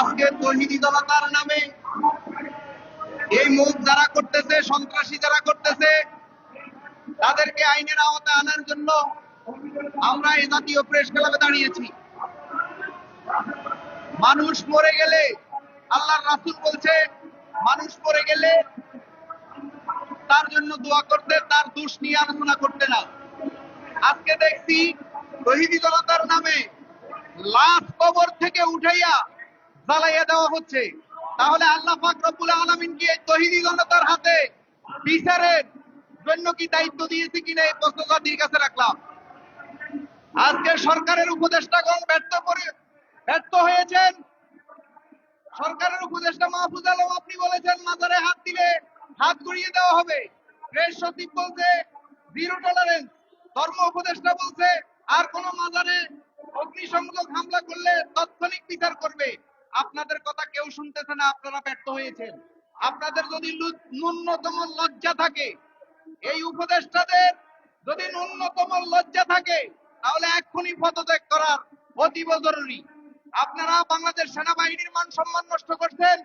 আজকে তহিদি জনতার নামে? এই মুখ যারা করতেছে, সন্ত্রাসী যারা করতেছে, তাদেরকে আইনের আওতায় আনার জন্য আমরা এ জাতীয় প্রেস ক্লাবে দাঁড়িয়েছি। মানুষ মরে গেলে, আল্লাহর রাসূল বলছে, মানুষ মরে গেলে তার জন্য দোয়া করতে, তার দোষ নিয়ে আলোচনা করতে না। আজকে দেখছি, শহীদি জনতার নামে লাশ কবর থেকে উঠাইয়া জ্বালাইয়া দেওয়া হচ্ছে। তাহলে আল্লাহ পাক রব্বুল আলামিন কি এই তহিদি জনতার হাতে বিচারের জন্য কি দায়িত্ব দিয়েছে কিনা এই প্রশ্ন জাতির কাছে রাখলাম। আজকে সরকারের উপদেষ্টাগণ ব্যর্থ করে ব্যর্থ হয়েছেন। সরকারের উপদেষ্টা মাহফুজ আলম আপনি বলেছেন, মাজারে হাত দিলে হাত গুড়িয়ে দেওয়া হবে। প্রেস সচিব বলছে, জিরো টলারেন্স ধর্ম উপদেষ্টা বলছে, আর কোন মাজারে অগ্নিসংযোগ হামলা করলে তাৎক্ষণিক বিচার করবে। আপনাদের কথা কেউ শুনতেছে না, আপনারা ব্যর্থ হয়েছেন। আপনাদের যদি ন্যূনতম লজ্জা থাকে, এই উপদেষ্টাদের যদি ন্যূনতম লজ্জা থাকে, তাহলে এক্ষুনি পদত্যাগ করার অতীব জরুরি। আপনারা বাংলাদেশ সেনাবাহিনীর মান সম্মান নষ্ট করছেন,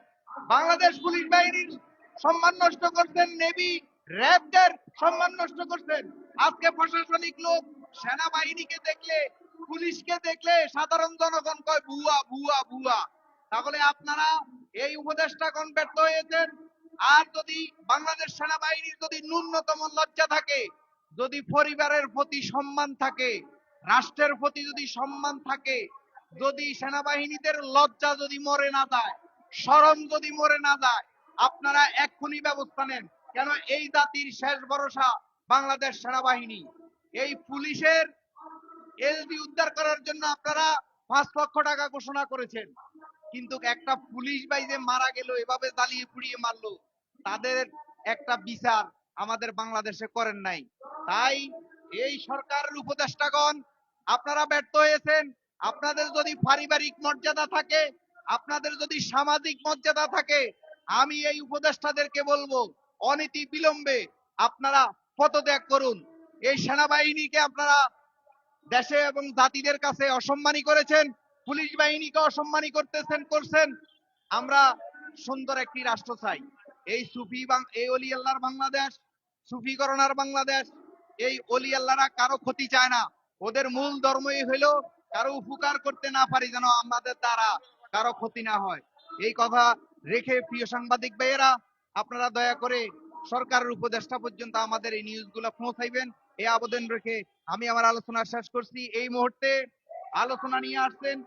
বাংলাদেশ পুলিশ বাহিনীর সম্মান নষ্ট করছেন, নেভি র্যাবদের সম্মান নষ্ট করছেন। আজকে প্রশাসনিক লোক সেনাবাহিনীকে দেখলে, পুলিশকে দেখলে সাধারণ জনগণ কয়, ভুয়া ভুয়া ভুয়া। তাহলে আপনারা এই উপদেষ্টাগণ ব্যর্থ হয়েছেন। আর যদি বাংলাদেশ সেনাবাহিনীর যদি ন্যূনতম লজ্জা থাকে, যদি পরিবারের প্রতি সম্মান থাকে, রাষ্ট্রের প্রতি যদি সম্মান থাকে, যদি সেনাবাহিনীদের লজ্জা যদি মরে না যায় শরম যদি মরে না যায়, আপনারা এক্ষুনি ব্যবস্থা নেন। কেন এই জাতির শেষ ভরসা বাংলাদেশ সেনাবাহিনী। এই পুলিশের এলডি উদ্ধার করার জন্য আপনারা পাঁচ লক্ষ টাকা ঘোষণা করেছেন। কিন্তু একটা পুলিশ ভাই যে মারা গেল, এভাবে জ্বালিয়ে পুড়িয়ে মারলো, তাদের একটা বিচার আমাদের বাংলাদেশে করেন নাই। তাই এই সরকারের উপদেষ্টাগণ, আপনারা ব্যর্থ হয়েছেন। আপনাদের যদি পারিবারিক মর্যাদা থাকে, আপনাদের যদি সামাজিক মর্যাদা থাকে, আমি এই উপদেষ্টাদেরকে বলব, অনীতি বিলম্বে আপনারা পদত্যাগ করুন। এই সেনাবাহিনীকে আপনারা দেশে এবং জাতিদের কাছে অসম্মানী করেছেন। পুলিশ বাহিনীকে অসম্মানী করতেছেন, করছেন। আমরা সুন্দর একটি রাষ্ট্র চাই। এই সুফি এই অলি আল্লাহর বাংলাদেশ, সুফিকরণার বাংলাদেশ, এই অলি আল্লাহরা কারও ক্ষতি চায় না। ওদের মূল ধর্মই হইল কারও উপকার করতে না পারি যেন আমাদের দ্বারা কারও ক্ষতি না হয়। এই কথা রেখে প্রিয় সাংবাদিক ভাইয়েরা, আপনারা দয়া করে সরকারের উপদেষ্টা পর্যন্ত আমাদের এই নিউজগুলো পৌঁছাইবেন। এই আবেদন রেখে আমি আমার আলোচনা শেষ করছি। এই মুহূর্তে আলোচনা নিয়ে আসছেন